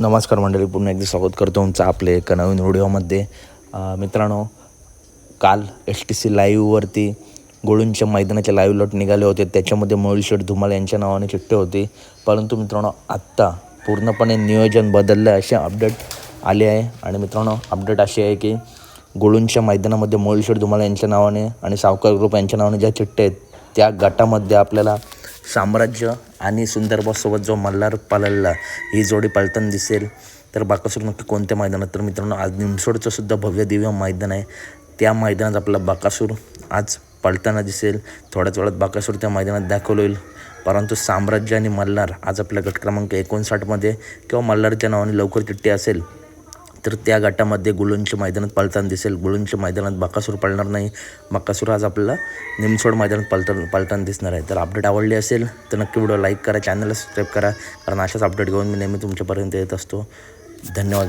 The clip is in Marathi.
नमस्कार मंडळी पुन्हा एकदा स्वागत करतो तुमचं आपले एका नवीन व्हिडिओमध्ये. मित्रांनो काल एस टी सी लाईव्हवरती गोळूंच्या मैदानाचे लाईव्ह लॉट निघाले होते. त्याच्यामध्ये मोहिल शेठ धुमाल यांच्या नावाने चिठ्ठी होती. परंतु मित्रांनो आत्ता पूर्णपणे नियोजन बदललं आहे असे अपडेट आले आहे. आणि मित्रांनो अपडेट अशी आहे की गोळूंच्या मैदानामध्ये मोहिल शेठ धुमाल यांच्या नावाने आणि सावकार ग्रुप यांच्या नावाने ज्या चिठ्ठ्या आहेत त्या गटामध्ये आपल्याला साम्राज्य आणि सुंदरबासोबत जो मल्हार पाललला ही जोडी पळताना दिसेल. तर बाकासूर नक्की कोणत्या मैदानात? तर मित्रांनो आज निमसोडचं सुद्धा भव्य दिव्य मैदान आहे. त्या मैदानात आपला बाकासूर आज पळताना दिसेल. थोड्याच वेळात बाकासूर त्या मैदानात दाखवलं होईल. परंतु साम्राज्य आणि मल्हार आज आपल्या गट क्रमांक एकोणसाठमध्ये किंवा मल्हारच्या नावाने लवकर चिठ्ठी असेल. तर त्या गटामध्ये गुलुंच्या मैदानात पालताना दिसेल. गुलुंच्या मैदानात बाकासूर पळणार नाही. बाकासूर आज आपल्याला निमसोड मैदानात पळता पळताना दिसणार आहे. तर अपडेट आवडली असेल तर नक्की व्हिडिओ लाईक करा चॅनलला सबस्क्राईब करा. कारण अशाच अपडेट घेऊन मी नेहमी तुमच्यापर्यंत येत असतो. धन्यवाद